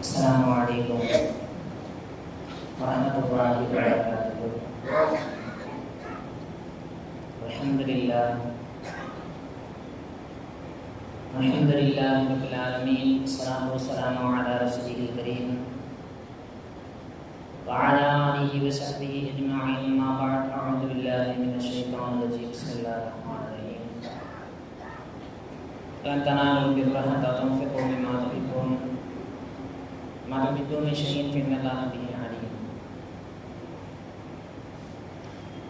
السلام عليكم ورحمة الله وبركاته الحمد لله الحمد لله رب العالمين والصلاة والسلام على رسوله الكريم وعلى آله وصحبه أجمعين ما بعد أعوذ بالله من الشيطان الرجيم بسم الله الرحمن الرحيم لن تنالوا البر حتى تنفقوا مما تحبون. مالا بدون شہین فی من اللہ نبی حالی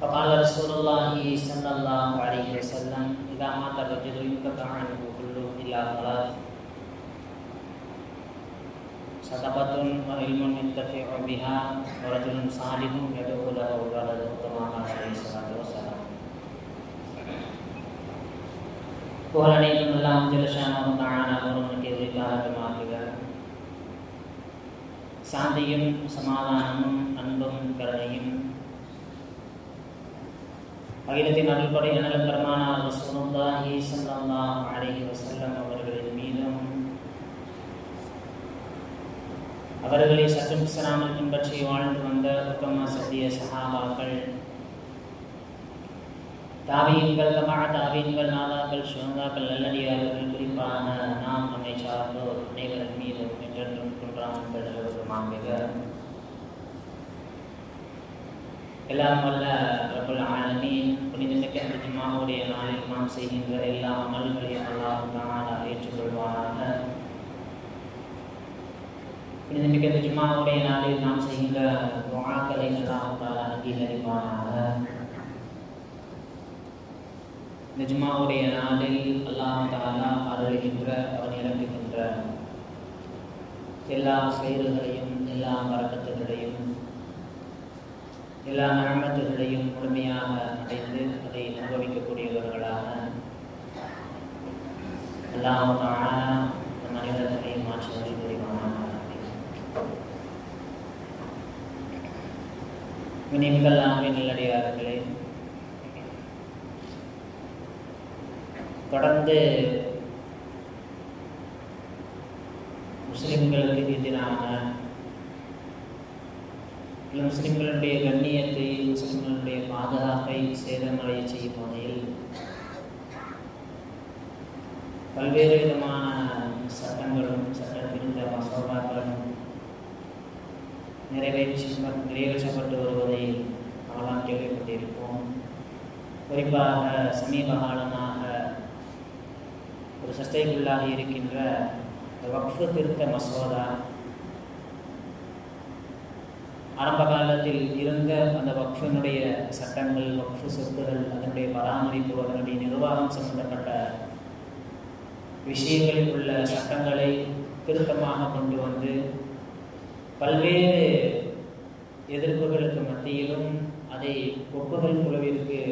فقال رسول اللہ صلی اللہ علیہ وسلم اذا مات رجل یکتا عنہ کلو الا غلاف صدقتن و علم انتفع بها و رجل صالح یدعو لہا و غلد اتماعہ صلی اللہ علیہ وسلم Kuhalani ilmu Allah Jalla Shana wa ta'ala Murumun kizri kala kemahkigar சாந்தியும் சமாதானமும் அன்பும் கருணையும். அகிலத்தின் அருள்படை நலம் பெருமானார் ரசூலுல்லாஹி ஸல்லல்லாஹு அலைஹி வஸல்லம் அவர்களின் மீதும். அவர்களை சற்றும் பிசராமல் பின்பற்றி வாழ்ந்து வந்த உத்தம சத்திய சஹாபாக்கள் தாவியங்கள் தமா தாவியங்கள் நாதாக்கள் சுகந்தாக்கள் நல்லடியார்கள் குறிப்பான நாம் நம்மை சார்ந்தோர் அனைவரின் மீதும் என்றென்றும் குன்றாமல் மாமிக எல்லாம் வல்ல ரபுல் ஆலமீன் புனிதமிக்க அந்த ஜும்மாவுடைய நாளில் நாம் செய்கின்ற எல்லா அமல்களையும் அல்லாஹ் தானாக ஏற்றுக்கொள்வாராக புனிதமிக்க இந்த நாளில் நாம் செய்கின்ற துஆக்களை அல்லாஹ் தாலா அங்கீகரிப்பானாக. நிஜமாவுடைய நாளில் அல்லாஹ் தாலா அருளுகின்ற அவன் இறங்குகின்ற எல்லா செயல்களையும் எல்லா வரக்கத்துகளையும் எல்லா நகமத்துகளையும் முழுமையாக அடைந்து அதை அனுபவிக்கக்கூடியவர்களாக அல்லாஹ் தாலா நம் அனைவர்களையும் மாற்றி வழி புரிவானாக வினிமிகல்லாமே நல்லடியார்களே தொடர்ந்து முஸ்லிம்களுக்கு எதிராக இல்லை முஸ்லிம்களுடைய கண்ணியத்தை முஸ்லிம்களுடைய பாதுகாப்பை சேதமடைய செய்யும் வகையில் பல்வேறு விதமான சட்டங்களும் சட்டத்திருந்த மசோதாக்களும் நிறைவேற்றி நிறைவேற்றப்பட்டு வருவதை அவலாம் கேள்விப்பட்டிருப்போம் குறிப்பாக சமீப காலமாக ஒரு சர்ச்சைக்குள்ளாக இருக்கின்ற வக்ஃபு திருத்த மசோதா. ஆரம்ப காலத்தில் இருந்த அந்த வக்ஃபினுடைய சட்டங்கள் வக்ஃபு சொத்துகள் அதனுடைய பராமரிப்பு அதனுடைய நிர்வாகம் சம்பந்தப்பட்ட விஷயங்களில் உள்ள சட்டங்களை திருத்தமாக கொண்டு வந்து பல்வேறு எதிர்ப்புகளுக்கு மத்தியிலும் அதை ஒப்புதல் குழுவிற்கு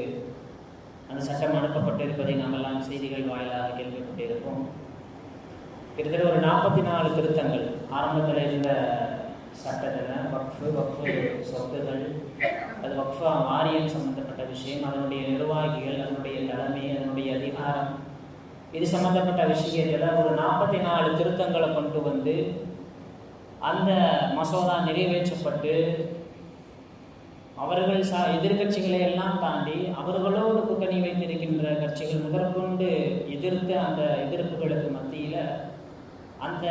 அந்த சட்டம் அனுப்பப்பட்டிருப்பதை நாமெல்லாம் செய்திகள் வாயிலாக கேள்விப்பட்டிருப்போம் கிட்டத்தட்ட ஒரு நாற்பத்தி நாலு திருத்தங்கள் ஆரம்பத்தில் இருந்த சட்டத்தில் வக்ஃபு வக்ஃபு சொத்துகள் அது வக்ஃபா வாரியம் சம்பந்தப்பட்ட விஷயம் அதனுடைய நிர்வாகிகள் அதனுடைய தலைமை அதனுடைய அதிகாரம். இது சம்பந்தப்பட்ட விஷயத்தில் ஒரு நாற்பத்தி நாலு திருத்தங்களை கொண்டு வந்து அந்த மசோதா நிறைவேற்றப்பட்டு அவர்கள் சா எதிர்கட்சிகளை எல்லாம் தாண்டி அவர்களோடு கூட்டணி வைத்திருக்கின்ற கட்சிகள் முதற்கொண்டு எதிர்த்த அந்த எதிர்ப்புகளுக்கு மத்தியில் அந்த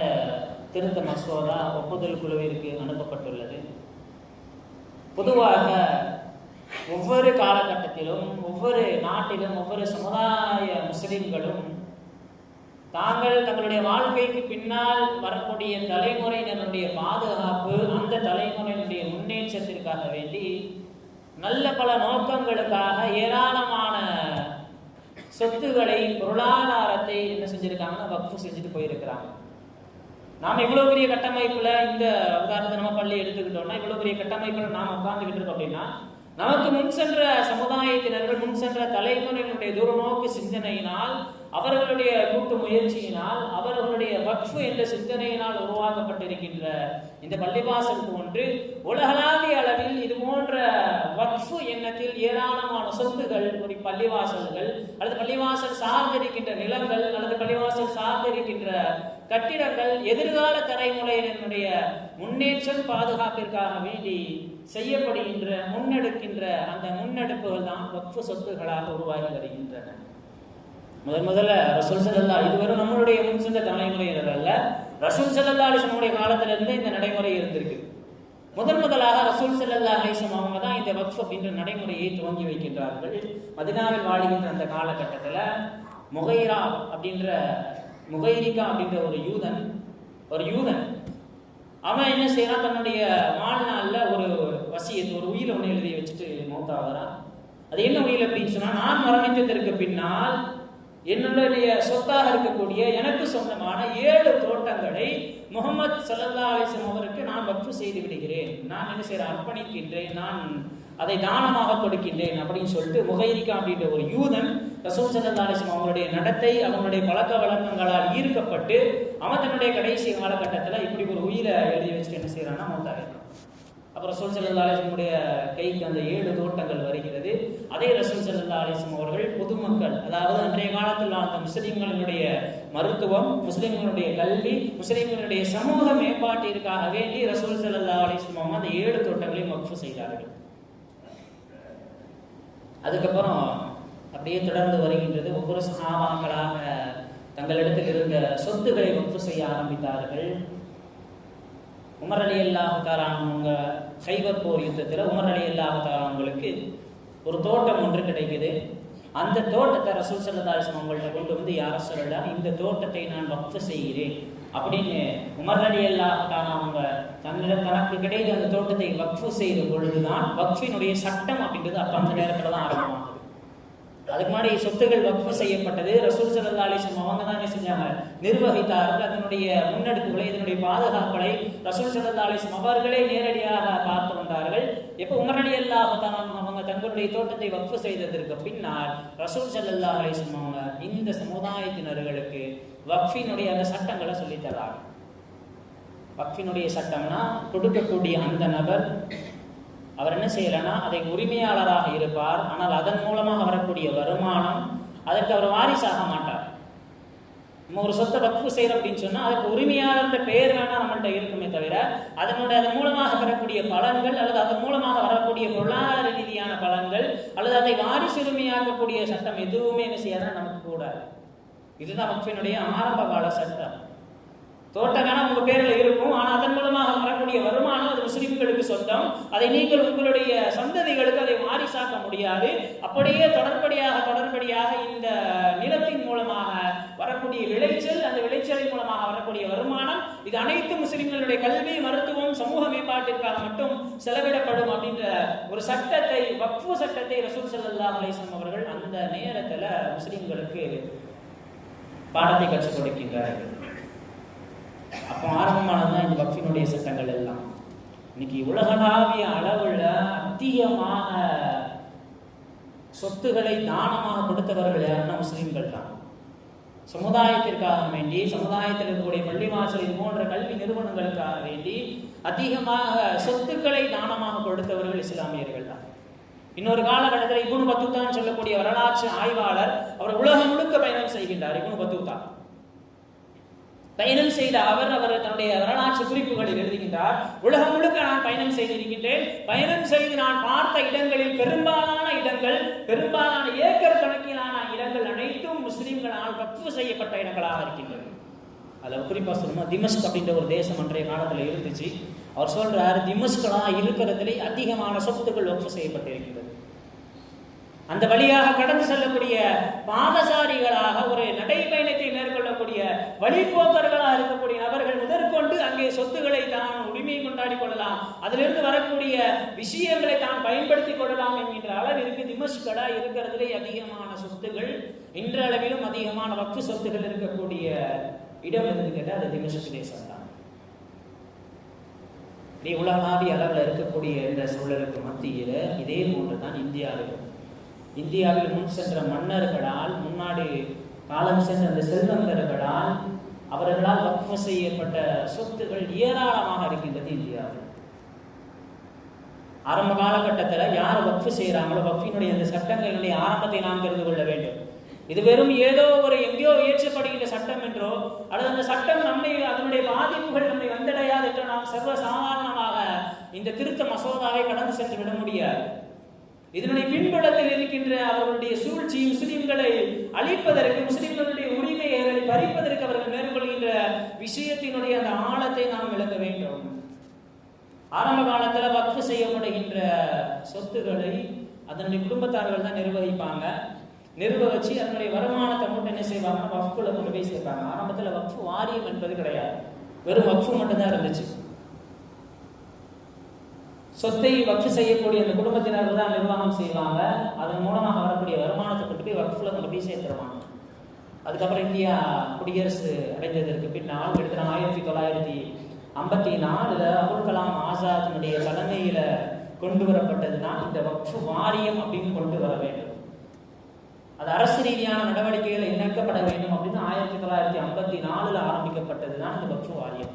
திருத்த மசோதா ஒப்புதல் குழுவிற்கு அனுப்பப்பட்டுள்ளது. பொதுவாக ஒவ்வொரு காலகட்டத்திலும் ஒவ்வொரு நாட்டிலும் ஒவ்வொரு சமுதாய முஸ்லிம்களும் தாங்கள் தங்களுடைய வாழ்க்கைக்கு பின்னால் வரக்கூடிய தலைமுறையினருடைய பாதுகாப்பு அந்த தலைமுறையினுடைய முன்னேற்றத்திற்காக வேண்டி நல்ல பல நோக்கங்களுக்காக ஏராளமான சொத்துக்களை பொருளாதாரத்தை என்ன செஞ்சிருக்காங்கன்னா வக்ஃபு செஞ்சுட்டு போயிருக்கிறாங்க. நாம் இவ்வளோ பெரிய கட்டமைப்பில் இந்த உதாரணத்தை நம்ம பள்ளி எடுத்துக்கிட்டோம்னா இவ்வளோ பெரிய கட்டமைப்பில் நாம் உட்காந்துக்கிட்டு இருக்கோம் அப்படின்னா நமக்கு முன் சென்ற சமுதாயத்தினர்கள் முன் சென்ற தலைமுறைகளுடைய தூரநோக்கு சிந்தனையினால் அவர்களுடைய கூட்டு முயற்சியினால் அவர்களுடைய வக்ஃபு என்ற சிந்தனையினால் உருவாக்கப்பட்டிருக்கின்ற இந்த பள்ளிவாசல் போன்று உலகளாவிய அளவில் இது போன்ற வக்ஃபு எண்ணத்தில் ஏராளமான சொத்துகள் ஒரு பள்ளிவாசல்கள் அல்லது பள்ளிவாசல் சார்ந்திருக்கின்ற நிலங்கள் அல்லது பள்ளிவாசல் சார்ந்திருக்கின்ற கட்டிடங்கள் எதிர்கால தலைமுறையினுடைய முன்னேற்றம் பாதுகாப்பிற்காக வேண்டி செய்யப்படுகின்ற முன்னெடுக்கின்ற அந்த முன்னெடுப்புகள் தான் வக்ஃபு சொத்துகளாக உருவாகி வருகின்றன. முதன் முதல்ல ரசூல் செல்லல்லா இதுவரை நம்மளுடைய முன் சென்ற தலைமுறையினர் அல்ல. ரசூல் செல்லல்லா அலிஸ்லமுடைய காலத்திலிருந்து இந்த நடைமுறை இருந்திருக்கு. முதன் முதலாக ரசூல் செல்லல்லா அலிசம் அவங்க தான் இந்த வக்ஃப் அப்படின்ற நடைமுறையை துவங்கி வைக்கின்றார்கள். மதினாவில் வாழ்கின்ற அந்த காலகட்டத்தில் முகைரா அப்படின்ற முகைரிகா அப்படின்ற ஒரு யூதன் ஒரு யூதன் அவன் என்ன செய்யறான் தன்னுடைய வாழ்நாளில் ஒரு வசியத்து ஒரு உயிரை ஒன்று எழுதி வச்சுட்டு மௌத்தாகிறான் அது என்ன உயிர் அப்படின்னு சொன்னால் நான் மரணித்ததற்கு பின்னால் என்னுடைய சொத்தாக இருக்கக்கூடிய எனக்கு சொந்தமான ஏழு தோட்டங்களை முகமது சல்லல்லா அலிசம் அவருக்கு நான் வக்ஃபு செய்து விடுகிறேன். நான் என்ன செய்ய அர்ப்பணிக்கின்றேன். நான் அதை தானமாக கொடுக்கின்றேன் அப்படின்னு சொல்லிட்டு முகைரிக்கா அப்படின்ற ஒரு யூதன் ரசூல் சல்லா அலிசம் அவங்களுடைய நடத்தை அவங்களுடைய பழக்க வழக்கங்களால் ஈர்க்கப்பட்டு அவன் தன்னுடைய கடைசி காலகட்டத்தில் இப்படி ஒரு உயிரை எழுதி வச்சுட்டு என்ன செய்யறான்னா மௌத்தாகிறான் அப்புறம் ரசூல் சல்லா அலிஸ்லமுடைய கைக்கு அந்த ஏழு தோட்டங்கள் வருகிறது. அதே ரசூல் சல்லா அலிஸ்லம் அவர்கள் பொதுமக்கள் அதாவது அன்றைய காலத்தில் அந்த முஸ்லிம்களினுடைய மருத்துவம் முஸ்லிம்களுடைய கல்வி முஸ்லிம்களுடைய சமூக மேம்பாட்டிற்காக வேண்டி ரசூல் சல்லா அலிஸ்லம் அந்த ஏழு தோட்டங்களையும் வக்ஃபு செய்தார்கள் அதுக்கப்புறம் அப்படியே தொடர்ந்து வருகின்றது. ஒவ்வொரு சகாபாக்களாக தங்களிடத்தில் இருந்த சொத்துக்களை வகுப்பு செய்ய ஆரம்பித்தார்கள். உமர் அலி அல்லாஹாரானவங்க சைபர் போர் யுத்தத்தில் உமர் அலி அல்லாஹாரானவங்களுக்கு ஒரு தோட்டம் ஒன்று கிடைக்குது. அந்த தோட்டத்தை ரசூல் சல்லதாசம் அவங்கள்ட்ட கொண்டு வந்து யார சொல்லலாம் இந்த தோட்டத்தை நான் வக்த செய்கிறேன். அப்படின்னு உமர் அலி அல்லாஹாரானவங்க தன்னிடம் தனக்கு கிடைத்த அந்த தோட்டத்தை வக்ஃபு செய்த பொழுதுதான் வக்ஃபினுடைய சட்டம் அப்படின்றது அப்போ அந்த நேரத்தில் தான் ஆரம்பமாகுது. அதுக்கு முன்னாடி சொத்துகள் வகுப்பு செய்யப்பட்டது. ரசூல் சல்லா அலிசம் அவங்க தானே என்ன செஞ்சாங்க? நிர்வகித்தார்கள். அதனுடைய முன்னெடுப்புகளை இதனுடைய பாதுகாப்புகளை ரசூல் சல்லா அலிசம் அவர்களே நேரடியாக பார்த்து வந்தார்கள். எப்போ உமரடி அல்லாஹான் அவங்க தங்களுடைய தோட்டத்தை வகுப்பு செய்ததற்கு பின்னால் ரசூல் சல்லா அலிசம் அவங்க இந்த சமுதாயத்தினர்களுக்கு வக்ஃபினுடைய அந்த சட்டங்களை சொல்லித் வக்ஃபினுடைய சட்டம்னா கொடுக்கக்கூடிய அந்த நபர் அவர் என்ன செய்யலைன்னா அதை உரிமையாளராக இருப்பார். ஆனால் அதன் மூலமாக வரக்கூடிய வருமானம் அதற்கு அவர் வாரிசாக மாட்டார். நம்ம ஒரு சொத்தை வக்ஃபு செய்கிறோம் அப்படின்னு சொன்னால் அதுக்கு உரிமையாளர்ன்ற பெயர் வேணால் நம்மள்கிட்ட இருக்குமே தவிர அதனுடைய அதன் மூலமாக வரக்கூடிய பலன்கள் அல்லது அதன் மூலமாக வரக்கூடிய பொருளாதார ரீதியான பலன்கள் அல்லது அதை வாரிசுரிமையாக்கக்கூடிய சட்டம் எதுவுமே என்ன செய்யாதான் நமக்கு கூடாது. இதுதான் வக்ஃபினுடைய ஆரம்ப கால சட்டம். தோட்டக்கணம் உங்க பேர்ல இருக்கும். ஆனா அதன் மூலமாக வரக்கூடிய வருமானம் அது முஸ்லிம்களுக்கு சொந்தம். அதை நீங்கள் உங்களுடைய சந்ததிகளுக்கு அதை வாரிசாக்க முடியாது. அப்படியே தொடர்படியாக தொடர்படியாக இந்த நிலத்தின் மூலமாக வரக்கூடிய விளைச்சல் அந்த விளைச்சலின் மூலமாக வரக்கூடிய வருமானம் இது அனைத்து முஸ்லிம்களுடைய கல்வி மருத்துவம் சமூக மேம்பாட்டிற்காக மட்டும் செலவிடப்படும் அப்படின்ற ஒரு சட்டத்தை வக்ஃபு சட்டத்தை ரசூல் சல்லா அலிஸ்லாம் அவர்கள் அந்த நேரத்துல முஸ்லிம்களுக்கு பாடத்தை கற்றுக் கொடுக்கின்றார்கள். அப்போ ஆரம்பமானதுதான் இந்த வக்ஃபினுடைய சட்டங்கள் எல்லாம். இன்னைக்கு உலகளாவிய அளவுல அதிகமாக சொத்துக்களை தானமாக கொடுத்தவர்கள் யாருன்னா முஸ்லீம்கள் தான். சமுதாயத்திற்காக வேண்டி சமுதாயத்தில் இருக்கக்கூடிய பள்ளி வாசல் இது போன்ற கல்வி நிறுவனங்களுக்காக வேண்டி அதிகமாக சொத்துக்களை தானமாக கொடுத்தவர்கள் இஸ்லாமியர்கள் தான். இன்னொரு காலகட்டத்தில் இபுனு பத்துத்தான் சொல்லக்கூடிய வரலாற்று ஆய்வாளர் அவர் உலகம் முழுக்க பயணம் செய்கின்றார் இபுனு பத்துத்தான் பயணம் செய்த அவர் அவர் தன்னுடைய வரலாற்று குறிப்புகளில் எழுதுகின்றார் உலகம் முழுக்க நான் பயணம் செய்திருக்கின்றேன். பயணம் செய்து நான் பார்த்த இடங்களில் பெரும்பாலான இடங்கள் பெரும்பாலான ஏக்கர் கணக்கிலான இடங்கள் அனைத்தும் முஸ்லிம்களால் வக்ஃபு செய்யப்பட்ட இடங்களாக இருக்கின்றன. அதில் குறிப்பாக சொல்லணும் திமஸ்க் அப்படின்ற ஒரு தேசம் அன்றைய காலத்தில் இருந்துச்சு. அவர் சொல்றார் திமஸ்களாக இருக்கிறதுலே அதிகமான சொத்துக்கள் வக்ஃபு செய்யப்பட்டிருக்கின்றன. அந்த வழியாக கடந்து செல்லக்கூடிய பாதசாரிகளாக ஒரு நடைபயணத்தை மேற்கொள்ளக்கூடிய வழிபோக்கர்களாக இருக்கக்கூடிய நபர்கள் முதற்கொண்டு அங்கே சொத்துக்களை தான் உரிமையை கொண்டாடி கொள்ளலாம். அதிலிருந்து வரக்கூடிய விஷயங்களை தான் பயன்படுத்திக் கொள்ளலாம் என்கின்ற அளவிற்கு திமஸ்கடா இருக்கிறதுலே அதிகமான சொத்துகள் இன்றளவிலும் அதிகமான வக்கு சொத்துகள் இருக்கக்கூடிய இடம் எதுன்னு கேட்டால் அது திமஸ்க் தேசம் தான் நீ உலகளாவிய அளவில் இருக்கக்கூடிய இந்த சூழலுக்கு மத்தியில் இதே போன்று தான் இந்தியாவிலும். இந்தியாவில் முன் சென்ற மன்னர்களால் முன்னாடி காலம் சென்ற அந்த செல்வந்தர்களால் அவர்களால் வக்ஃப செய்யப்பட்ட சொத்துகள் ஏராளமாக இருக்கின்றது இந்தியாவில். ஆரம்ப காலகட்டத்தில் யார் வக்ஃபு செய்கிறாங்களோ வக்ஃபினுடைய அந்த சட்டங்களுடைய ஆரம்பத்தை நாம் தெரிந்து கொள்ள வேண்டும். இது வெறும் ஏதோ ஒரு எங்கேயோ இயற்றப்படுகின்ற சட்டம் என்றோ அல்லது அந்த சட்டம் நம்மை அதனுடைய பாதிப்புகள் நம்மை வந்தடையாது என்று நாம் சர்வ சாதாரணமாக இந்த திருத்த மசோதாவை கடந்து சென்று விட முடியாது. இதனுடைய பின்புலத்தில் இருக்கின்ற அவர்களுடைய சூழ்ச்சி முஸ்லிம்களை அழிப்பதற்கு முஸ்லிம்களுடைய உரிமையை பறிப்பதற்கு அவர்கள் மேற்கொள்கின்ற விஷயத்தினுடைய அந்த ஆழத்தை நாம் விளங்க வேண்டும். ஆரம்ப காலத்துல வக்ஃபு செய்யப்படுகின்ற சொத்துக்களை அதனுடைய குடும்பத்தார்கள் தான் நிர்வகிப்பாங்க. நிர்வகிச்சு அதனுடைய வருமானத்தை மட்டும் என்ன செய்வாங்க வக்ஃபுல கொண்டு போய் சேர்ப்பாங்க. ஆரம்பத்தில் வக்ஃபு வாரியம் என்பது கிடையாது. வெறும் வக்ஃபு மட்டும்தான் இருந்துச்சு. சொத்தை வக்ஃபு செய்யக்கூடிய அந்த குடும்பத்தினர்கள் தான் நிர்வாகம் செய்வாங்க. அதன் மூலமாக வரக்கூடிய வருமானத்தை கொண்டு போய் வக்ஃபில் கொண்டு போய் சேர்த்துருவாங்க. அதுக்கப்புறம் இந்தியா குடியரசு அடைந்ததற்கு பின்னால் கிட்டத்தட்ட ஆயிரத்தி தொள்ளாயிரத்தி ஐம்பத்தி நாலில் அபுல் கலாம் ஆசாத்தினுடைய தலைமையில் கொண்டு வரப்பட்டது தான் இந்த வக்ஃபு வாரியம் அப்படின்னு கொண்டு வர வேண்டும். அது அரசு ரீதியான நடவடிக்கைகள் இணைக்கப்பட வேண்டும் அப்படின்னு ஆயிரத்தி தொள்ளாயிரத்தி ஐம்பத்தி நாலில் ஆரம்பிக்கப்பட்டது தான் இந்த வக்ஃபு வாரியம்.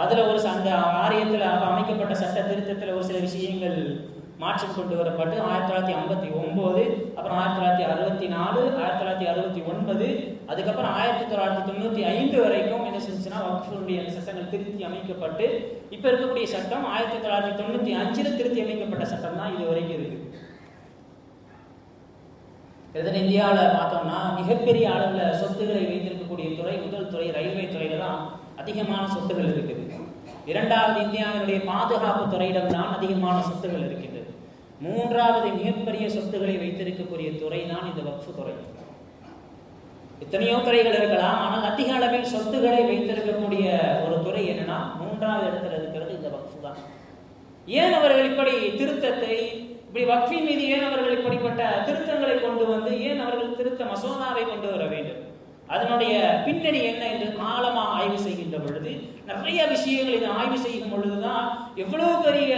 அதுல ஒரு அந்த ஆரியத்தில் அமைக்கப்பட்ட சட்ட திருத்தத்தில் ஒரு சில விஷயங்கள் மாற்றம் கொண்டு வரப்பட்டு ஆயிரத்தி தொள்ளாயிரத்தி ஐம்பத்தி ஒன்பது அப்புறம் ஆயிரத்தி தொள்ளாயிரத்தி அறுபத்தி நாலு ஆயிரத்தி தொள்ளாயிரத்தி அறுபத்தி ஒன்பது அதுக்கப்புறம் ஆயிரத்தி தொள்ளாயிரத்தி தொண்ணூற்றி ஐந்து வரைக்கும் என்ன செஞ்சுன்னா வக்ஃபுடைய சட்டங்கள் திருத்தி அமைக்கப்பட்டு இப்போ இருக்கக்கூடிய சட்டம் ஆயிரத்தி தொள்ளாயிரத்தி தொண்ணூற்றி அஞ்சில் திருத்தி அமைக்கப்பட்ட சட்டம் தான் இது வரைக்கும் இருக்கு. இதன் இந்தியாவில் பார்த்தோம்னா மிகப்பெரிய அளவில் சொத்துக்களை வைத்திருக்கக்கூடிய துறை முதல் துறை ரயில்வே துறையில் தான் அதிகமான சொத்துகள் இருக்குது. இரண்டாவது இந்தியாவினுடைய பாதுகாப்பு துறையிடம் தான் அதிகமான சொத்துகள் இருக்கின்றது. மூன்றாவது மிகப்பெரிய சொத்துக்களை வைத்திருக்கக்கூடிய துறை தான் இந்த வக்ஃபு துறை. எத்தனையோ துறைகள் இருக்கலாம் ஆனால் அதிக அளவில் சொத்துக்களை வைத்திருக்கக்கூடிய ஒரு துறை என்னன்னா மூன்றாவது இடத்துல இருக்கிறது இந்த வக்ஃபு தான். ஏன் அவர்கள் இப்படி திருத்தத்தை இப்படி வக்ஃபின் மீது ஏன் அவர்கள் இப்படிப்பட்ட திருத்தங்களை கொண்டு வந்து ஏன் அவர்கள் திருத்த மசோதாவை கொண்டு வர வேண்டும்? அதனுடைய பின்னணி என்ன என்று ஆழமாக ஆய்வு செய்கின்ற பொழுது நிறைய விஷயங்கள் இதை ஆய்வு செய்யும் பொழுதுதான் எவ்வளவு பெரிய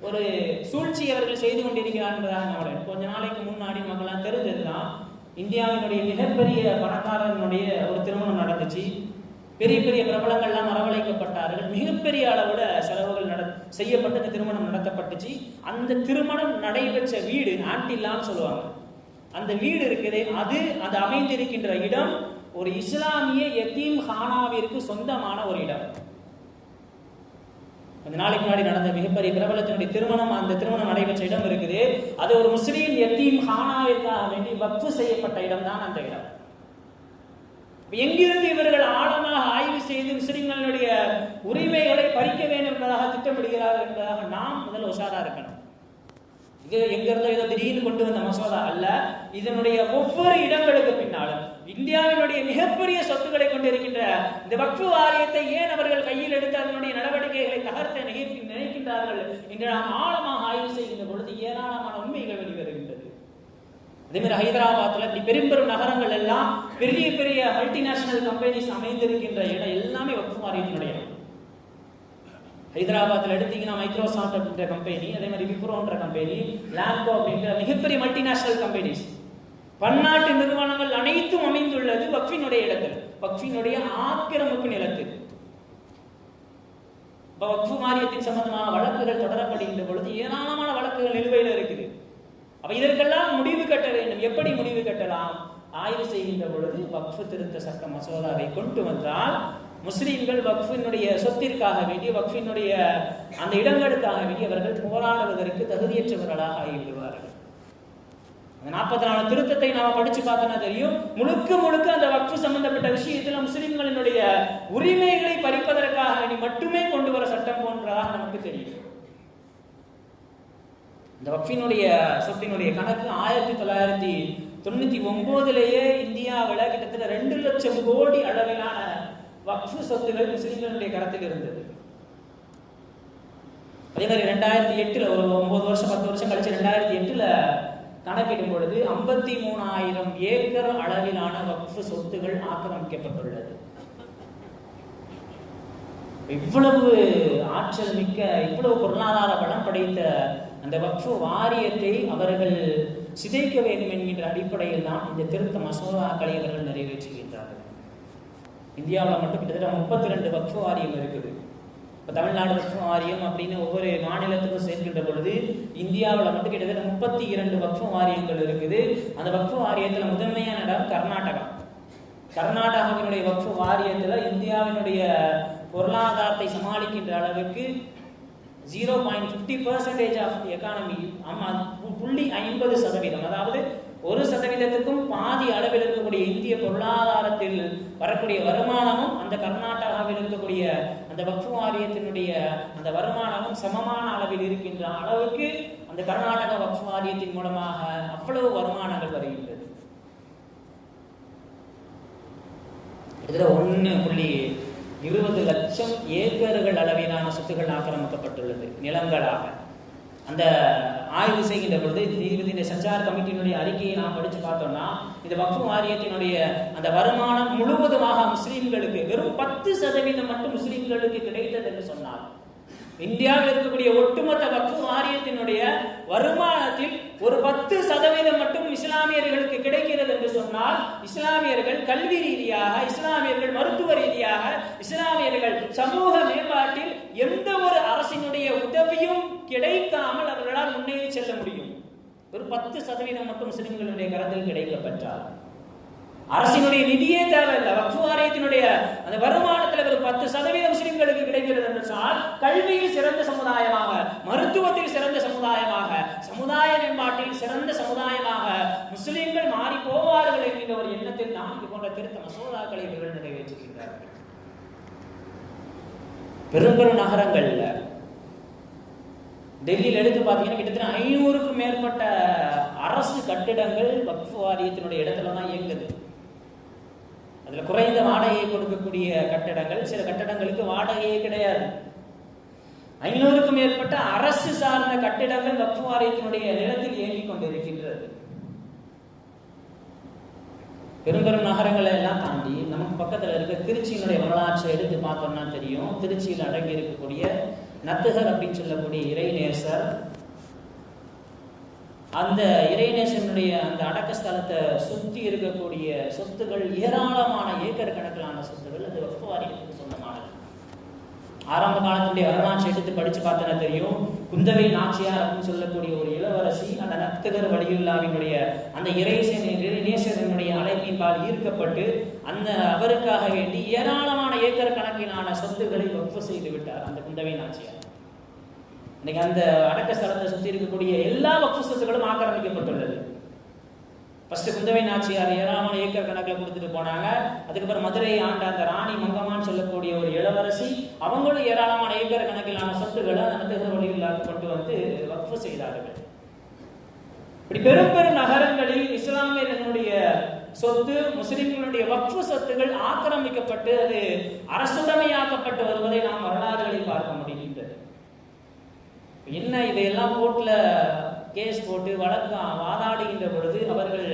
ஒரு சூழ்ச்சி அவர்கள் செய்து கொண்டிருக்கிறார்கள் நம்ம கொஞ்ச நாளைக்கு முன்னாடி மக்கள்லாம் தெரிஞ்சதுதான் இந்தியாவினுடைய மிகப்பெரிய பணக்காரனுடைய ஒரு திருமணம் நடந்துச்சு. பெரிய பெரிய பிரபலங்கள்லாம் வரவழைக்கப்பட்டார்கள். மிகப்பெரிய அளவுல செலவுகள் நட செய்யப்பட்டு இந்த திருமணம் நடத்தப்பட்டுச்சு. அந்த திருமணம் நடைபெற்ற வீடு ஆண்டில்லான்னு சொல்லுவாங்க. அந்த வீடு இருக்குது அது அது அமைந்திருக்கின்ற இடம் ஒரு இஸ்லாமிய எத்தீம் ஹானாவிற்கு சொந்தமான ஒரு இடம். கொஞ்ச நாளைக்கு முன்னாடி நடந்த மிகப்பெரிய பிரபலத்தினுடைய திருமணம் அந்த திருமணம் நடைபெற்ற இடம் இருக்குது. அது ஒரு முஸ்லீம் எத்தீம் ஹானாவிற்காக வேண்டி வக்ஃபு செய்யப்பட்ட இடம் தான் அந்த இடம். எங்கிருந்து இவர்கள் ஆழமாக ஆய்வு செய்து முஸ்லிம்களுடைய உரிமைகளை பறிக்க வேண்டும் என்பதாக திட்டமிடுகிறார்கள் என்பதாக நாம் முதல் உஷாரா இருக்கணும். இது எங்கிருந்தோ ஏதோ திடீர்னு கொண்டு வந்த மசோதா அல்ல. இதனுடைய ஒவ்வொரு இடங்களுக்கு பின்னாலும் இந்தியாவினுடைய மிகப்பெரிய சொத்துக்களை கொண்டிருக்கின்ற இந்த வக்ஃபு வாரியத்தை ஏன் அவர்கள் கையில் எடுத்து அதனுடைய நடவடிக்கைகளை தகர்த்த நிகழ்த்தி நினைக்கின்றார்கள் என்று நாம் ஆழமாக ஆய்வு செய்கின்ற பொழுது ஏராளமான உண்மைகள் வெளிவருகின்றது. அதே மாதிரி ஹைதராபாத்ல இப்படி பெரும் பெரும் நகரங்கள் எல்லாம் பெரிய பெரிய மல்டிநேஷனல் கம்பெனிஸ் அமைந்திருக்கின்ற இடம் எல்லாமே வக்ஃபு வாரியத்தினுடைய இடம். ஹைதராபாத்தில் எடுத்தீங்கன்னா மைக்ரோசாஃப்ட் அப்படின்ற கம்பெனி அதே மாதிரி விப்ரோன்ற கம்பெனி லேப்கோ அப்படின்ற மிகப்பெரிய மல்டிநேஷனல் கம்பெனிஸ் பன்னாட்டு நிறுவனங்கள் அனைத்தும் அமைந்துள்ளது வக்ஃபினுடைய இடத்தில். வக்ஃபினுடைய ஆக்கிரமிப்பு நிலத்தில் இப்ப வக்ஃபு மானியத்தின் சம்பந்தமான வழக்குகள் தொடரப்படுகின்ற பொழுது ஏராளமான வழக்குகள் நிலுவையில் இருக்குது. அப்ப இதற்கெல்லாம் முடிவு கட்ட வேண்டும். எப்படி முடிவு கட்டலாம்? ஆய்வு செய்கின்ற பொழுது வக்ஃபு திருத்த சட்ட மசோதாவை கொண்டு வந்தால் முஸ்லீம்கள் வக்ஃபினுடைய சொத்திற்காக வேண்டி வக்ஃபினுடைய அந்த இடங்களுக்காக வேண்டி அவர்கள் போராடுவதற்கு தகுதியற்றவர்களாக ஆகிவிடுவார்கள். அந்த நாற்பத்தி நாலு திருத்தத்தை நாம படிச்சு பார்த்தோம்னா தெரியும். முழுக்க முழுக்க அந்த வக்ஃபு சம்பந்தப்பட்ட விஷயத்தில் முஸ்லிம்களினுடைய உரிமைகளை பறிப்பதற்காக வேண்டி மட்டுமே கொண்டு வர சட்டம் போன்றதாக நமக்கு தெரியும். இந்த வக்ஃபினுடைய சொத்தினுடைய கணக்கு ஆயிரத்தி தொள்ளாயிரத்தி தொண்ணூத்தி ஒன்பதுலேயே இந்தியாவில் கிட்டத்தட்ட ரெண்டு லட்சம் கோடி அளவிலான வக்ஃபு சொத்துகள் முஸ்லிம்களுடைய கரத்தில் இருந்தது. அதே மாதிரி ரெண்டாயிரத்தி எட்டுல ஒரு ஒன்பது வருஷம் பத்து வருஷம் கழிச்சு ரெண்டாயிரத்தி எட்டுல கணக்கிடும் பொழுது ஐம்பத்தி மூணாயிரம் ஏக்கர் அளவிலான வக்ஃபு சொத்துகள் ஆக்கிரமிக்கப்பட்டுள்ளது. இவ்வளவு ஆற்றல் மிக்க இவ்வளவு பொருளாதார பலம் படைத்த அந்த வக்ஃபு வாரியத்தை அவர்கள் சிதைக்க வேண்டும் என்கின்ற அடிப்படையில் தான் இந்த திருத்த மசோதாக்களை அவர்கள் நிறைவேற்றுகின்றார்கள் இந்தியாவில் மட்டும் கிட்டத்தட்ட முப்பத்தி ரெண்டு வக்ஃபு வாரியம் இருக்குது. இப்போ தமிழ்நாடு வக்ஃபு வாரியம் அப்படின்னு ஒவ்வொரு மாநிலத்துக்கும் சேர்க்கின்ற பொழுது இந்தியாவில் மட்டும் கிட்டத்தட்ட முப்பத்தி இரண்டு வக்ஃபு வாரியங்கள் இருக்குது. அந்த வக்ஃபு வாரியத்தில் முதன்மையான இடம் கர்நாடகா. கர்நாடகாவினுடைய வக்ஃபு வாரியத்தில் இந்தியாவினுடைய பொருளாதாரத்தை சமாளிக்கின்ற அளவுக்கு zero point fifty percentage of economy ஆமாம் புள்ளி ஐம்பது சதவீதம். அதாவது வரக்கூடிய வருமானமும் அந்த கர்நாடகாவில் இருக்கக்கூடிய அந்த வக்ஃபு வாரியத்தினுடைய அந்த வருமானமும் சமமான அளவில் இருக்கின்ற அளவுக்கு அந்த கர்நாடக வக்ஃபு வாரியத்தின் மூலமாக அவ்வளவு வருமானங்கள் வருகின்றது. இதில் ஒன்று புள்ளி இருபது லட்சம் ஏக்கர்கள் அளவிலான சொத்துகள் ஆக்கிரமிக்கப்பட்டுள்ளது. நிலங்களாக. அந்த ஆய்வு செய்கின்ற பொழுது நீதிபதி சஞ்சார் கமிட்டியினுடைய அறிக்கையை நாம் படித்து பார்த்தோம்னா இந்த வக்ஃபு வாரியத்தினுடைய அந்த வருமானம் முழுவதுமாக முஸ்லீம்களுக்கு வெறும் பத்து சதவீதம் மட்டும் முஸ்லீம்களுக்கு கிடைத்தது என்று சொன்னார். இந்தியாவில் இருக்கக்கூடிய ஒட்டுமொத்த வக்ஃபு வாரியத்தினுடைய வருமானத்தில் ஒரு பத்து சதவீதம் மட்டும் இஸ்லாமியர்களுக்கு கிடைக்கிறது என்று சொன்னால் இஸ்லாமியர்கள் கல்வி ரீதியாக இஸ்லாமியர்கள் மருத்துவ ரீதியாக இஸ்லாமியர்கள் சமூக மேம்பாட்டில் எந்த ஒரு அரசினுடைய உதவியும் கிடைக்காமல் அவர்களால் முன்னேறி செல்ல முடியும் ஒரு பத்து சதவீதம் மட்டும் முஸ்லிம்களுடைய கரத்தில் கிடைக்கப்பெற்றால் அரசினுடைய நிதியே தேவையில்லை. வக்ஃபு வாரியத்தினுடைய அந்த வருமானத்தில் ஒரு பத்து சதவீதம் முஸ்லிம்களுக்கு கிடைக்கிறது என்று சொன்னால் கல்வியில் சிறந்த சமுதாயமாக மருத்துவத்தில் சிறந்த சமுதாயமாக சமுதாய மேம்பாட்டில் சிறந்த சமுதாயமாக முஸ்லிம்கள் மாறி போவார்கள் என்கிற ஒரு எண்ணத்தில் நாம் இது போன்ற திருத்த மசோதாக்களை இவர்கள் நிறைவேற்றுகின்றார்கள். பெரும் பெரும் நகரங்கள்ல டெல்லியில் எடுத்து பார்த்தீங்கன்னா கிட்டத்தட்ட ஐநூறுக்கும் மேற்பட்ட அரசு கட்டிடங்கள் வக்ஃபு வாரியத்தினுடைய இடத்துல தான் இயங்குது. அதுல குறைந்த வாடகையை கொடுக்கக்கூடிய கட்டடங்கள் சில கட்டடங்களுக்கு வாடகையே கிடையாது. ஐநூறுக்கும் மேற்பட்ட அரசு சார்ந்த கட்டிடங்கள் வக்ஃபு வாரியத்தினுடைய நிலத்தில் இயங்கிக் கொண்டிருக்கின்றது. பெரும்பெரும் நகரங்களை எல்லாம் தாண்டி நமக்கு பக்கத்தில் இருக்க திருச்சியினுடைய வரலாற்றை எடுத்து பார்த்தோம்னா தெரியும். திருச்சியில் அடங்கி இருக்கக்கூடிய நத்துகர் அப்படின்னு சொல்லக்கூடிய இறைநேசர் அந்த இறைநேசனுடைய அந்த அடக்க ஸ்தலத்தை சுற்றி இருக்கக்கூடிய சொத்துகள் ஏராளமான ஏக்கர் கணக்கிலான சொத்துகள் அது ரொம்ப வாரியத்துக்கு ஆரம்ப காலத்துடைய வரலாற்றை எடுத்து படிச்சு பார்த்தனா தெரியும். குந்தவை நாச்சியார் அப்படின்னு சொல்லக்கூடிய ஒரு இளவரசி அந்த நத்தகர் வடிவுல்லாவினுடைய அந்த இறைசன் இறைநேசனுடைய அழைப்பின்பால் ஈர்க்கப்பட்டு அந்த அவருக்காக வேண்டி ஏராளமான ஏக்கர் கணக்கிலான சொத்துக்களை வக்ஃபு செய்து விட்டார் அந்த குந்தவை நாச்சியார். இன்னைக்கு அந்த அடக்க ஸ்தலத்தை சுற்றி இருக்கக்கூடிய எல்லா வக்ஃபு சொத்துக்களும் ஆக்கிரமிக்கப்பட்டுள்ளது. ஃபர்ஸ்ட் குந்தவை நாச்சியார் ஏராளமான ஏக்கர் கணக்கில் கொடுத்துட்டு போனாங்க. அதுக்கப்புறம் மதுரை ஆண்ட அந்த ராணி மங்கம்மான்னு சொல்லக்கூடிய ஒரு இளவரசி அவங்களும் ஏராளமான ஏக்கர் கணக்கிலான சொத்துக்களை அந்த நத்தகர் வழியில்லாத கொண்டு வந்து வக்ஃபு செய்தார்கள். இப்படி பெரும் பெரும் நகரங்களில் இஸ்லாமியர்களுடைய சொத்து முஸ்லிம்களுடைய வக்ஃபு சொத்துகள் ஆக்கிரமிக்கப்பட்டு அது அரசுடைமையாக்கப்பட்டு வருவதை நாம் வரலாறுகளில் பார்க்க முடிகின்றது. என்ன இதையெல்லாம் கோர்ட்ல கேஸ் போட்டு வழக்கு வாதாடுகின்ற பொழுது அவர்கள்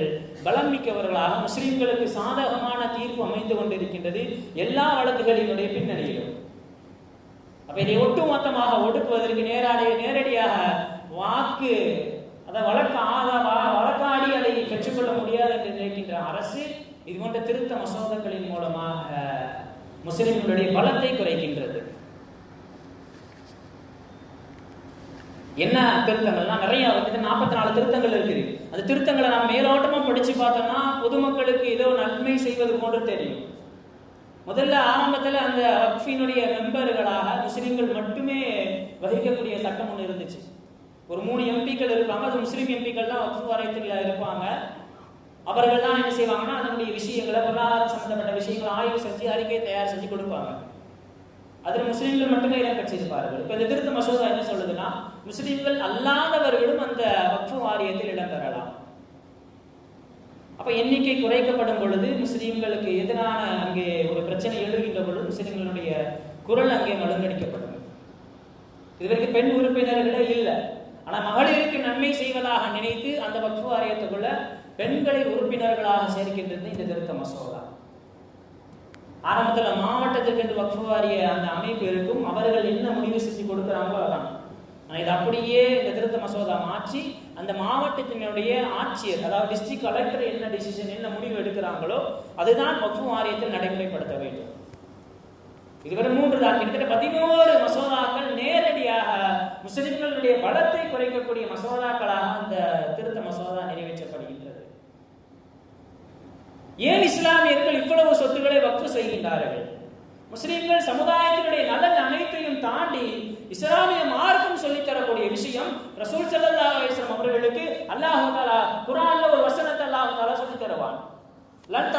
பலம் மிக்கவர்களாக முஸ்லிம்களுக்கு சாதகமான தீர்ப்பு அமைந்து கொண்டிருக்கின்றது எல்லா வழக்குகளினுடைய பின்னணியிலும். அப்ப இதை ஒட்டுமொத்தமாக ஒடுக்குவதற்கு நேராடி நேரடியாக வாக்கு அதை வழக்கு வழக்காடி அதை பெற்றுக்கொள்ள முடியாது என்று நினைக்கின்ற அரசு இது போன்ற திருத்த மசோதாக்களின் மூலமாக முஸ்லிம்களுடைய பலத்தை குறைக்கின்றது. என்ன திருத்தங்கள்னா நிறைய வந்து நாற்பத்தி நாலு திருத்தங்கள் இருக்குது. அந்த திருத்தங்களை நம்ம மேலோட்டமா படிச்சு பார்த்தோம்னா பொதுமக்களுக்கு ஏதோ நன்மை செய்வது போன்று தெரியும். முதல்ல ஆரம்பத்தில் அந்த வக்ஃபினுடைய மெம்பர்களாக முஸ்லீம்கள் மட்டுமே வகிக்கக்கூடிய சட்டம் ஒன்று இருந்துச்சு. ஒரு மூணு எம்பிக்கள் இருப்பாங்க அது முஸ்லீம் எம்பிக்கள் தான் வக்ஃபு வாரியத்தில் இருப்பாங்க. அவர்கள் தான் என்ன செய்வாங்கன்னா அதனுடைய விஷயங்களை பொருளாதாரம் சம்பந்தப்பட்ட விஷயங்களை ஆய்வு செஞ்சு அறிக்கையை தயார் செஞ்சு கொடுப்பாங்க. அதில் முஸ்லீம்கள் மட்டுமே இடம் கட்சியிருப்பார்கள் இப்போ இந்த திருத்த மசோதா என்ன சொல்லுதுன்னா முஸ்லீம்கள் அல்லாதவர்களும் அந்த வக்ஃபு வாரியத்தில் இடம்பெறலாம். அப்ப எண்ணிக்கை குறைக்கப்படும் பொழுது முஸ்லீம்களுக்கு எதிரான அங்கே ஒரு பிரச்சனை எழுகின்ற பொழுது முஸ்லீம்களுடைய குரல் அங்கே மழுங்கடிக்கப்படும். இதுவரைக்கும் பெண் உறுப்பினர்களே இல்லை. ஆனா மகளிருக்கு நன்மை செய்வதாக நினைத்து அந்த வக்ஃபு வாரியத்துக்குள்ள பெண்களை உறுப்பினர்களாக சேர்க்கின்றது இந்த திருத்த மசோதா. ஆரம்பத்தில் மாவட்டத்திற்கு வக்ஃபு வாரிய அந்த அமைப்பு இருக்கும். அவர்கள் என்ன முடிவு செஞ்சு கொடுக்குறாங்களோ அதான். இது அப்படியே இந்த திருத்த மசோதா மாற்றி அந்த மாவட்டத்தினுடைய ஆட்சியர் அதாவது டிஸ்ட்ரிக்ட் கலெக்டர் என்ன டிசிஷன் என்ன முடிவு எடுக்கிறாங்களோ அதுதான் வக்ஃபு வாரியத்தில் நடைமுறைப்படுத்த வேண்டும். இதுவரை மூன்று தான். கிட்டத்தட்ட பதினோரு மசோதாக்கள் நேரடியாக முஸ்லிம்களுடைய பலத்தை குறைக்கக்கூடிய மசோதாக்களாக அந்த திருத்த மசோதா நிறைவேற்றப்படுகின்றது. ஏன் இஸ்லாமியர்கள் இவ்வளவு இருக்கின்றார்கள் முஸ்லிம்கள் சமுதாயத்தினுடைய நலன் அனைத்தையும் தாண்டி இஸ்லாமிய மார்க்கம் சொல்லித் தரக்கூடிய விஷயம் ரசூல் ஸல்லல்லாஹு அலைஹி அவர்களுக்கு அல்லாஹு தாலா குரான்ல ஒரு வசனத்தை அல்லாஹ் தாலா சொல்லித் தருவான். லன்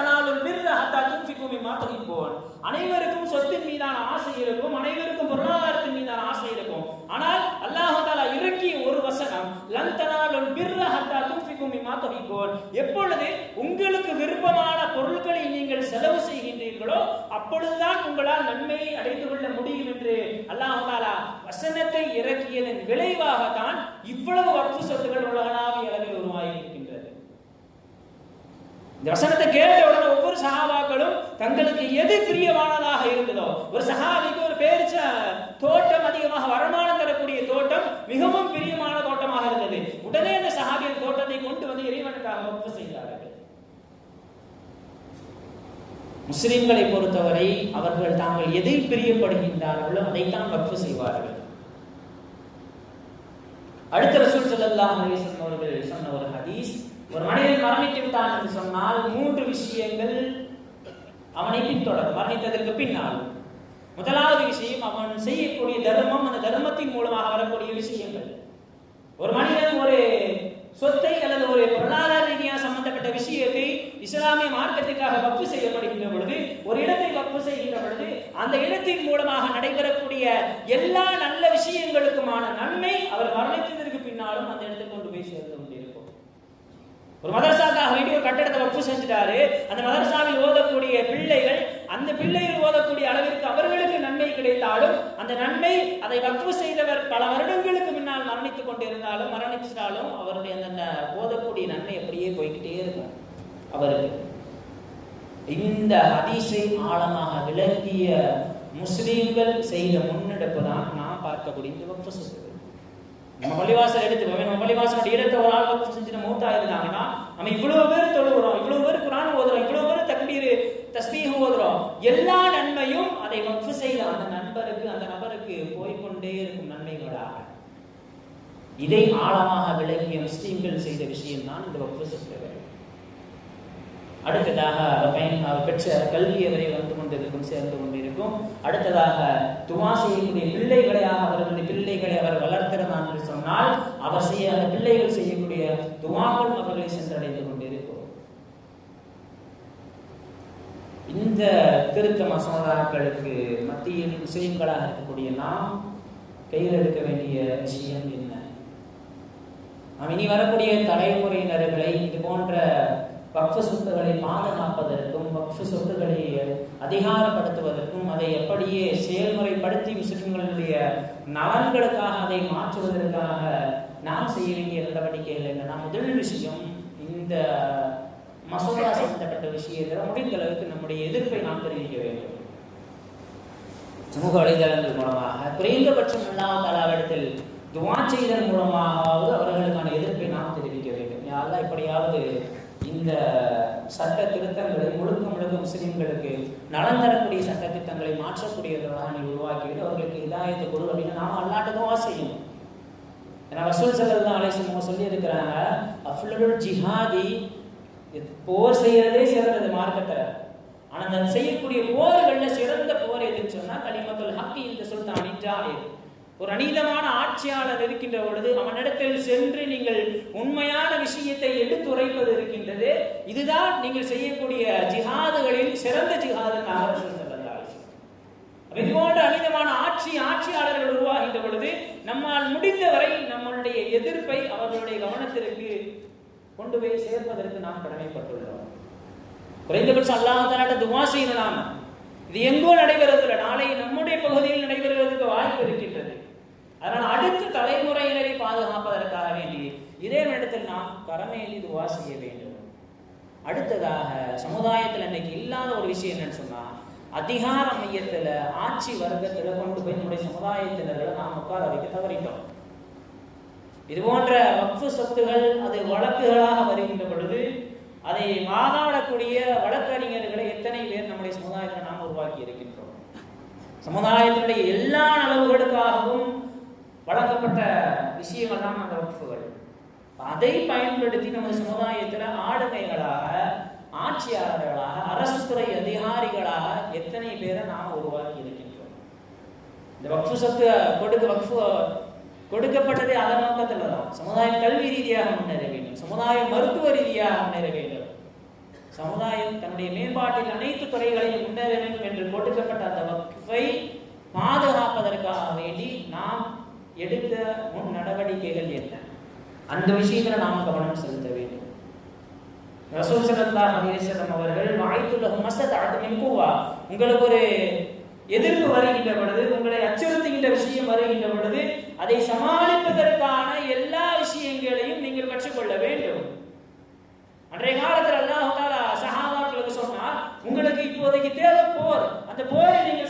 அனைவருக்கும் சொத்தின் மீதான ஆசை இருக்கும் அனைவருக்கும் பொருளாதாரத்தின் மீதான ஆசை இருக்கும். ஆனால் அல்லாஹ் தாலா இறக்கிய ஒரு வசனம் லன் தனா மிம்மா துஹிப்பூன் எப்பொழுது உங்களுக்கு விருப்பமான பொருட்களை நீங்கள் செலவு செய்கின்றீர்களோ அப்பொழுதுதான் உங்களால் நன்மையை அடைந்து கொள்ள முடியும் என்று அல்லாஹ் வசனத்தை இறக்கியதன் விளைவாகத்தான் இவ்வளவு வக்ஃபு சொத்துகள் உலகளாவிய அளவில் உருவாகியிருக்கிறது இந்த வசனத்தை கேட்ட உடனே ஒவ்வொரு சகாபாக்களும் தங்களுக்கு எது பிரியமானதாக இருந்ததோ ஒரு சகாபிக்கு ஒரு பேரிச்ச தோட்டம் அதிகமாக வருமானம் தரக்கூடிய தோட்டம் மிகவும் பிரியமான தோட்டமாக இருந்தது. உடனே அந்த சஹாபி அந்த தோட்டத்தை கொண்டு வந்து இறைவனுக்காக ஒப்பு செய்தார்கள் முஸ்லிம்களை பொறுத்தவரை அவர்கள் தாங்கள் எதை பிரியப்படுகின்றார்களோ அதைத்தான் வக்ஃபு செய்வார்கள். அடுத்த ரசூல் ஸல்லல்லாஹு அவர்கள் சொன்ன ஒரு ஹதீஸ் ஒரு மனிதன் மரணித்து விட்டான் என்று சொன்னால் மூன்று விஷயங்கள் அவனை பின்தொடரும். மரணித்ததற்கு பின்னால். முதலாவது விஷயம் அவன் செய்யக்கூடிய தர்மம் அந்த தர்மத்தின் மூலமாக வரக்கூடிய விஷயங்கள். ஒரு மனிதன் ஒரு சொத்தை அல்லது ஒரு பொருளாதார ரீதியாக சம்பந்தப்பட்ட விஷயத்தை இஸ்லாமிய மார்க்கத்திற்காக வக்ஃபு செய்யப்படுகின்ற பொழுது ஒரு இடத்தை வக்ஃபு செய்கின்ற பொழுது அந்த இடத்தின் மூலமாக நடைபெறக்கூடிய எல்லா நல்ல விஷயங்களுக்குமான நன்மை அவர் மரணித்ததற்கு பின்னாலும் அந்த இடத்தை கொண்டு போய் சேர்ந்து கொண்டிருக்கும் ஒரு மதரசாக்காக வேண்டி ஒரு கட்டடத்தை வக்ஃபு செஞ்சுட்டாரு. அந்த மதரசாவில் ஓதக்கூடிய பிள்ளைகள் அந்த பிள்ளைகள் ஓதக்கூடிய அளவிற்கு அவர்களுக்கு நன்மை கிடைத்தாலும் அந்த நன்மை அதை வக்ஃபு செய்தவர் பல வருடங்களுக்கு முன்னால் மரணித்துக் கொண்டிருந்தாலும் மரணிச்சிட்டாலும் அவருடைய அந்த ஓதக்கூடிய நன்மை அப்படியே போய்கிட்டே இருக்கும் அவருக்கு. இந்த ஹதீஸை ஆழமாக விளங்கிய முஸ்லீம்கள் செய்த முன்னெடுப்பு தான் நான் பார்க்கக்கூடிய இந்த வக்ஃபு சொத்துக்கள் நம்ம பள்ளிவாசல் எடுத்துக்கோங்க நம்ம பள்ளிவாசனோட இடத்தை ஒரு ஆள் வகுப்பு செஞ்சு நம்ம மூத்தா இருந்தாங்கன்னா நம்ம இவ்வளவு பேர் தொழுகிறோம் இவ்வளவு பேர் குரான் ஓதுறோம் இவ்வளவு பேர் தக்பீர் தஸ்பீஹ் ஓதுறோம். எல்லா நன்மையும் அதை வக்ஃபு செய்த அந்த நண்பருக்கு அந்த நபருக்கு போய்கொண்டே இருக்கும் நன்மைகளாக. இதை ஆழமாக விளங்கிய முஸ்லீம்கள் செய்த விஷயம் தான் இந்த வக்ஃபு சொத்துக்கள் அடுத்ததாக அவர் பயன் அவர் பெற்ற கல்வியை வரை வந்து கொண்டிருக்கும் சேர்ந்து கொண்டு இருக்கும் அடுத்ததாக துவா செய்யக்கூடிய பிள்ளைகளையாக அவர்களுடைய பிள்ளைகளை அவர் வளர்த்திருந்தான் என்று சொன்னால் அவர் செய்ய அந்த பிள்ளைகள் செய்யக்கூடிய துவாக்கள் அவர்களை சென்றடைந்து கொண்டிருக்கும். இந்த திருத்த மசோதாக்களுக்கு மத்தியில் முஸ்லிம்களாக இருக்கக்கூடிய நாம் கையில் எடுக்க வேண்டிய விஷயம் என்ன? நாம் இனி வரக்கூடிய தலைமுறையினர்களை இது போன்ற வக்ஃபு சொத்துக்களை பாதுகாப்பதற்கும் வக்ஃபு சொத்துக்களை அதிகாரப்படுத்துவதற்கும் அதை எப்படியே செயல்முறைப்படுத்தி முஸ்லிம்களுடைய நலன்களுக்காக அதை மாற்றுவதற்காக நாம் செய்ய வேண்டிய நடவடிக்கைகள் என்னன்னா முதல் விஷயம் இந்த மசோதா சம்பந்தப்பட்ட விஷயத்தில் முடிந்த அளவுக்கு நம்முடைய எதிர்ப்பை நாம் தெரிவிக்க வேண்டும். சமூக வலைதளங்கள் மூலமாக குறைந்தபட்சம் இல்லாத அளவிடத்தில் துவா செய்தல் மூலமாகவாவது அவர்களுக்கான எதிர்ப்பை நாம் தெரிவிக்க வேண்டும். யாரெல்லாம் இப்படியாவது இந்த சட்ட திருத்தங்களை முழுக்க முழுக்க முஸ்லீம்களுக்கு நலன் தரக்கூடிய சட்ட திட்டங்களை மாற்றக்கூடியவர்களாக நீ உருவாக்கிவிட்டு அவர்களுக்கு இதாயத்தை கொடு அப்படின்னு நாம் அல்லாட்ட துவா செய்யணும். ஏன்னா ரசூல் தான் அலிஸ்லம் சொல்லி இருக்கிறாங்க அஃப்லுல் ஜிஹாதி போர் செய்யறதே சிறந்தது மார்க்கத்தில். ஆனா அந்த செய்யக்கூடிய போர்களில் சிறந்த போர் எதுன்னு சொன்னா கலிமத்துல் ஹக்கி இந்த சுல்தான் ஜாஹிர் ஒரு அநீதமான ஆட்சியாளர் இருக்கின்ற பொழுது அவனிடத்தில் சென்று நீங்கள் உண்மையான விஷயத்தை எடுத்துரைப்பது இருக்கின்றது. இதுதான் நீங்கள் செய்யக்கூடிய ஜிஹாதுகளில் சிறந்த ஜிஹாது இது போன்ற அநீதமான ஆட்சி ஆட்சியாளர்கள் உருவாகின்ற பொழுது நம்மால் முடிந்த வரை நம்மளுடைய எதிர்ப்பை அவர்களுடைய கவனத்திற்கு கொண்டு போய் சேர்ப்பதற்கு நாம் கடமைப்பட்டுள்ளோம். குறைந்தபட்சம் அல்லாஹாலாட்ட துவா செய்யணும் இது எங்கோ நடைபெறதில்லை நாளை நம்முடைய பகுதியில் நடைபெறுவதற்கு வாய்ப்பு இருக்கின்றது. அதனால் அடுத்த தலைமுறையினரை பாதுகாப்பதற்காக வேண்டி இதே நேரத்தில் நாம் கரமேலி துவா செய்ய வேண்டும். அடுத்ததாக சமுதாயத்தில் இன்னைக்கு இல்லாத ஒரு விஷயம் என்னன்னு சொன்னா அதிகார மையத்துல ஆட்சி வர்க்கத்தில் கொண்டு போய் நம்முடைய சமுதாயத்தினர்களை நாம் உட்கார வைக்க தவறிட்டோம். இது போன்ற வக்ஃபு சொத்துகள் அது வழக்குகளாக வருகின்ற பொழுது அதை வாதாடக்கூடிய வழக்கறிஞர்களை எத்தனை பேர் நம்முடைய சமுதாயத்தில் நாம் உருவாக்கி இருக்கின்றோம்? சமுதாயத்தினுடைய எல்லா அளவுகளுக்காகவும் வழங்கப்பட்ட விஷயங்கள் தான் அந்த வகுப்புகள். அதை பயன்படுத்தி நமது சமுதாயத்தில் ஆளுமைகளாக ஆட்சியாளர்களாக அரசு துறை அதிகாரிகளாக எத்தனை பேரை நாம் உருவாக்கி இருக்கின்றோம்? இந்த வக்ஃபு சத்து கொடுக்க வக்ஃபு கொடுக்கப்பட்டதே அதன் நோக்கத்தில் தான். சமுதாயம் கல்வி ரீதியாக முன்னேற வேண்டும். சமுதாயம் மருத்துவ ரீதியாக முன்னேற வேண்டும். சமுதாயம் தன்னுடைய மேம்பாட்டில் அனைத்து துறைகளிலும் முன்னேற வேண்டும் என்று கொடுக்கப்பட்ட அந்த வக்ஃபை பாதுகாப்பதற்காகவே எடுத்த முன் நடவடிக்கைகள் என்ன? அந்த விஷயத்துல நாம் கவனம் செலுத்த வேண்டும். ரசூல் ஸல்லல்லாஹு அவர்கள் வாய்த்துலக மஸ்தத் மின் குவா உங்களுக்கு ஒரு எதிர்ப்பு வருகின்ற பொழுது உங்களை அச்சுறுத்துகின்ற விஷயம் வருகின்ற பொழுது அதை சமாளிப்பதற்கான எல்லா விஷயங்களையும் நீங்கள் கற்றுக்கொள்ள வேண்டும். அன்றைய காலத்தில் அல்லாஹால சஹாபாக்களுக்கு சொன்னார் உங்களுக்கு இப்போதைக்கு தேவை போர் அந்த போரை நீங்கள்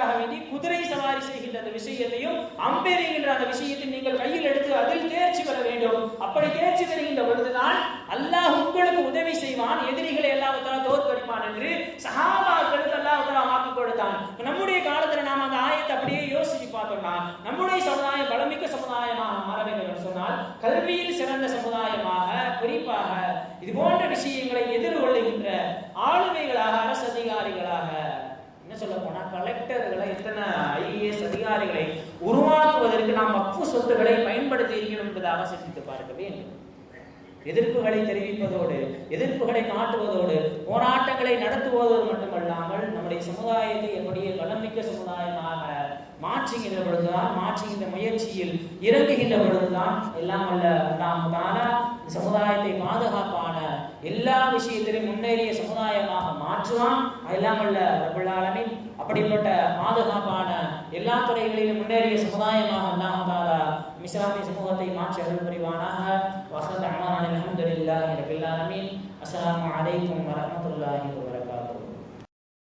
செல்வதற்காக வேண்டி குதிரை சவாரி செய்கின்ற அந்த விஷயத்தையும் அம்பெறுகின்ற அந்த விஷயத்தை நீங்கள் கையில் எடுத்து அதில் தேர்ச்சி பெற வேண்டும். அப்படி தேர்ச்சி பெறுகின்ற பொழுதுதான் அல்லாஹ் உங்களுக்கு உதவி செய்வான் எதிரிகளை எல்லாவற்றாலும் தோற்கடிப்பான் என்று சஹாபாக்களுக்கு அல்லாஹ் வாக்கு கொடுத்தான். நம்முடைய காலத்துல நாம் அந்த ஆயத்தை அப்படியே யோசிச்சு பார்த்தோம்னா நம்முடைய சமுதாயம் பலமிக்க சமுதாயமாக மாற வேண்டும் என்று சொன்னால் கல்வியில் சிறந்த சமுதாயமாக குறிப்பாக இது போன்ற விஷயங்கள் எதிர்கொள்ளுகின்ற ஆளுமைகளாக அரசு அதிகாரிகளாக சொல்ல போனா கலெக்டர்களை எத்தனை ஐஏஎஸ் அதிகாரிகளை உருவாக்குவதற்கு நாம் வக்ஃபு சொத்துக்களை பயன்படுத்தி இருக்கிறோம் என்பதாக சிந்தித்து பார்க்க வேண்டும் எதிர்ப்புகளை தெரிவிப்பதோடு எதிர்ப்புகளை காட்டுவதோடு போராட்டங்களை நடத்துவதோடு மட்டுமல்லாமல் நம்முடைய சமுதாயத்தை எப்படியே வளமிக்க சமுதாயமாக மாற்றுகின்ற பொழுதுதான் மாற்றுகின்ற முயற்சியில் இறங்குகின்ற பொழுதுதான் எல்லாம் அல்ல நாம் தானா சமுதாயத்தை பாதுகாப்பான எல்லா விஷயத்திலும் முன்னேறிய சமுதாயமாக மாற்றுவான். எல்லாம் அல்ல ரபுல் அப்படிப்பட்ட பாதுகாப்பான எல்லா துறைகளிலும் முன்னேறிய சமுதாயமாக அல்லாமதாலா இஸ்லாமிய சமூகத்தை மாற்றி அருள் புரிவானாக. வசந்த அமான் அலமதுல்லாஹி ரபில் அஸ்லாம் அஸ்ஸலாமு அலைக்கும் வரஹ்மத்துல்லாஹி வபரகாத்துஹு.